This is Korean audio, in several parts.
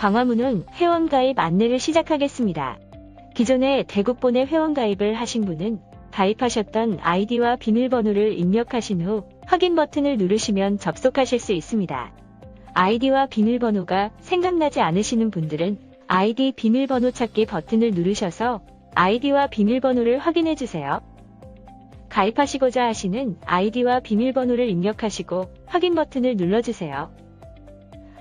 광화문은 회원가입 안내를 시작하겠습니다. 기존에 대국본에 회원가입을 하신 분은 가입하셨던 아이디와 비밀번호를 입력하신 후 확인 버튼을 누르시면 접속하실 수 있습니다. 아이디와 비밀번호가 생각나지 않으시는 분들은 아이디 비밀번호 찾기 버튼을 누르셔서 아이디와 비밀번호를 확인해 주세요. 가입하시고자 하시는 아이디와 비밀번호를 입력하시고 확인 버튼을 눌러주세요.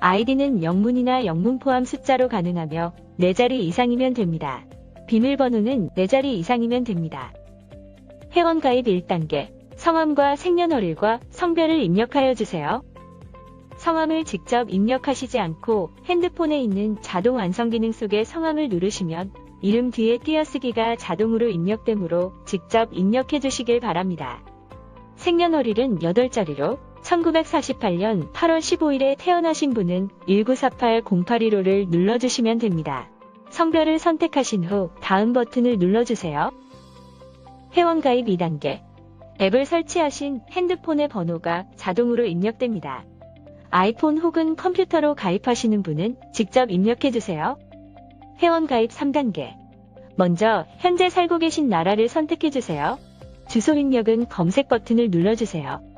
아이디는 영문이나 영문 포함 숫자로 가능하며 4자리 이상이면 됩니다. 비밀번호는 4자리 이상이면 됩니다. 회원가입 1단계 성함과 생년월일과 성별을 입력하여 주세요. 성함을 직접 입력하시지 않고 핸드폰에 있는 자동 완성 기능 속에 성함을 누르시면 이름 뒤에 띄어쓰기가 자동으로 입력되므로 직접 입력해 주시길 바랍니다. 생년월일은 8자리로 1948년 8월 15일에 태어나신 분은 1948-0815를 눌러주시면 됩니다. 성별을 선택하신 후 다음 버튼을 눌러주세요. 회원가입 2단계 앱을 설치하신 핸드폰의 번호가 자동으로 입력됩니다. 아이폰 혹은 컴퓨터로 가입하시는 분은 직접 입력해주세요. 회원가입 3단계 먼저 현재 살고 계신 나라를 선택해주세요. 주소 입력은 검색 버튼을 눌러주세요.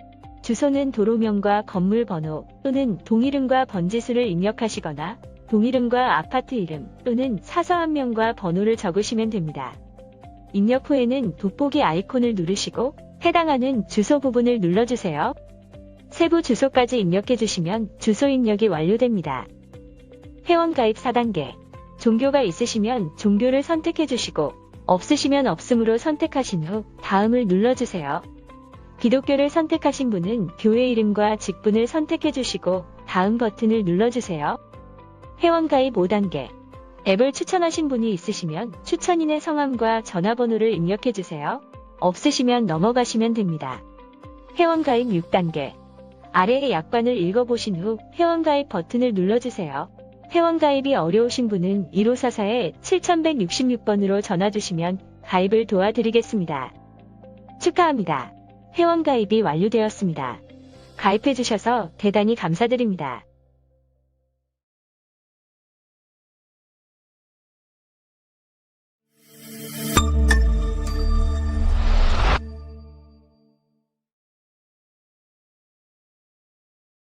주소는 도로명과 건물 번호 또는 동이름과 번지수를 입력하시거나 동이름과 아파트 이름 또는 사서 한 명과 번호를 적으시면 됩니다. 입력 후에는 돋보기 아이콘을 누르시고 해당하는 주소 부분을 눌러주세요. 세부 주소까지 입력해 주시면 주소 입력이 완료됩니다. 회원 가입 4단계 종교가 있으시면 종교를 선택해 주시고 없으시면 없음으로 선택하신 후 다음을 눌러주세요. 기독교를 선택하신 분은 교회 이름과 직분을 선택해 주시고 다음 버튼을 눌러주세요. 회원가입 5단계 앱을 추천하신 분이 있으시면 추천인의 성함과 전화번호를 입력해 주세요. 없으시면 넘어가시면 됩니다. 회원가입 6단계 아래의 약관을 읽어보신 후 회원가입 버튼을 눌러주세요. 회원가입이 어려우신 분은 1544-7166번으로 전화주시면 가입을 도와드리겠습니다. 축하합니다. 회원가입이 완료되었습니다. 가입해주셔서 대단히 감사드립니다.